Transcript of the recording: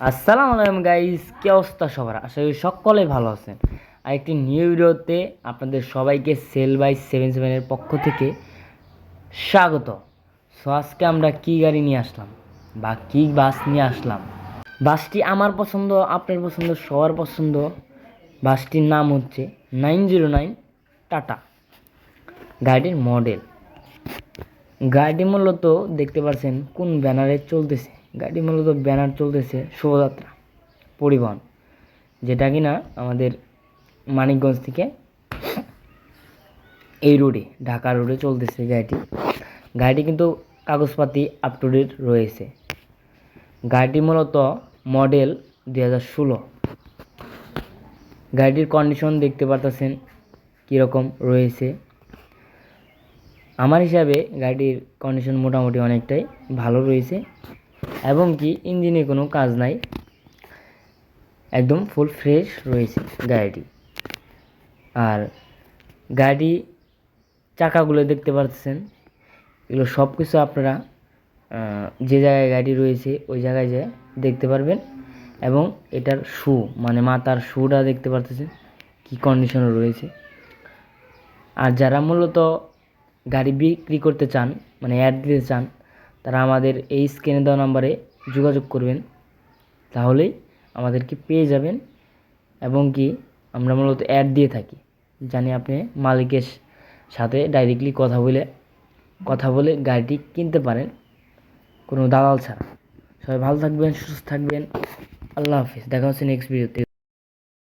আসসালামু আলাইকুম গাইস কি অবস্থা সবার? আশা করি সকলে ভালো আছেন। আর একটি নিউ ভিডিওতে আপনাদের সবাইকে সেল বাই সেভেন সেভেনের পক্ষ থেকে স্বাগত। সো আজকে আমরা কি গাড়ি নিয়ে আসলাম? বা কি বাস নিয়ে আসলাম? বাসটি আমার পছন্দ, আপনার পছন্দ, সবার পছন্দ। বাসটির নাম হচ্ছে নাইন জিরো নাইন টাটা গাড়িটির মডেল গাড়িটি মূলত দেখতে পাচ্ছেন কোন ব্যানারে চলতেছে। গাড়ি মূলত ব্যানার চলতেছে শোভাযাত্রা, পরিবহন, যেটা কিনা আমাদের মানিকগঞ্জ থেকে এই রোডে, ঢাকা রোডে চলতেছে গাড়িটি। গাড়িটি কিন্তু কাগজপাতি আপ টু ডেট রয়েছে। গাড়িটি মূলত মডেল দুই হাজার ষোলো। গাড়িটির কন্ডিশন দেখতে পারতেছেন কীরকম রয়েছে। আমার হিসাবে গাড়িটির কন্ডিশন মোটামুটি অনেকটাই ভালো রয়েছে। এবং কি ইঞ্জিনে কোনো কাজ নাই। একদম ফুল ফ্রেশ রয়েছে গাড়িটি। আর গাড়ি চাকাগুলো দেখতে পাচ্ছেন এগুলো সব কিছু আপনারা যে জায়গায় গাড়ি রয়েছে ওই জায়গায় যায় দেখতে পারবেন। এবং এটার শু মানে মাথার শুটা দেখতে পারতেছেন, কী কন্ডিশনে রয়েছে। আর যারা মূলত গাড়ি বিক্রি করতে চান মানে অ্যাড দিতে চান তারা আমাদের এই স্ক্রিনে দেওয়া নাম্বারে যোগাযোগ করবেন। তাহলেই আমাদেরকে পেয়ে যাবেন এবং কি আমরা মূলত অ্যাড দিয়ে থাকি। জানি আপনি মালিকের সাথে ডাইরেক্টলি কথা বলে কথা বলে গাড়িটি কিনতে পারেন। কোনো দালাল ছাড়া। সবাই ভালো থাকবেন, সুস্থ থাকবেন। আল্লাহ হাফিজ। দেখা হচ্ছে নেক্সট ভিডিওতে